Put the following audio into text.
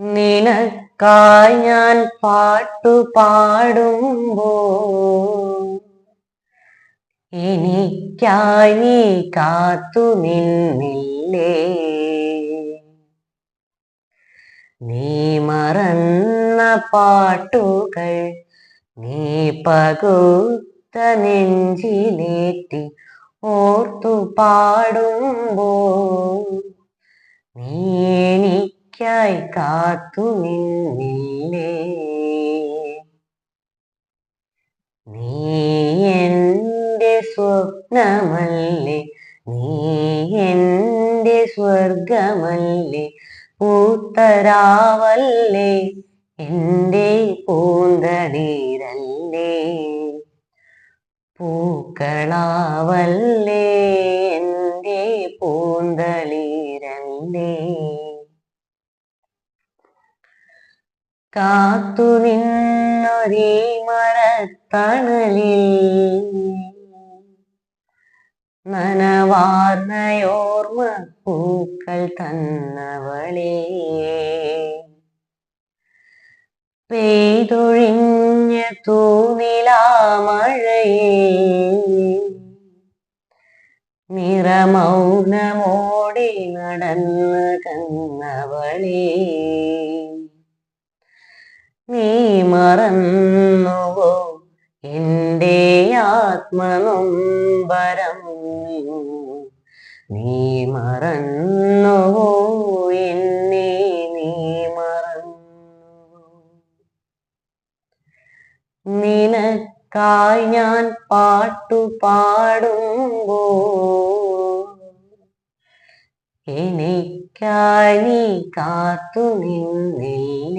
നിനക്കായി ഞാൻ പാട്ടു പാടുമ്പോ എനിക്കായി കാത്തു നിന്നില്ലേ? നീ മറന്ന പാട്ടുകൾ നീ പകുത്ത നെഞ്ചിലേറ്റി ഓർത്തു പാടുമ്പോ നീ എനിക്കായി കാത്തു നിന്നില്ലേ? നീ എന്റെ സ്വപ്നമല്ലേ? നീ എന്റെ സ്വർഗമല്ലേ പൂത്തരാവല്ലേ? എന്റെ പൂന്തടീരല്ലേ പൂക്കളാവല്ലേ? കാത്തു നിന്നൊരേ മരത്തണലിൽ. നനവാർന്നയോർമ്മ പൂക്കൾ തന്നവളേ. പെയ്തൊഴിഞ്ഞ തൂനിലാമഴയേ നിറമൗനമോടെ നടന്ന് കന്നവളേ മറന്നുവോ? എന്റെ ആത്മനൊമ്പരം. നീ മറന്നുവോ? എന്നെ നീ മറന്നു നിനക്കായി ഞാൻ പാട്ടു പാടുമ്പോ എനിക്കായി നീ കാത്തു നിന്നില്ല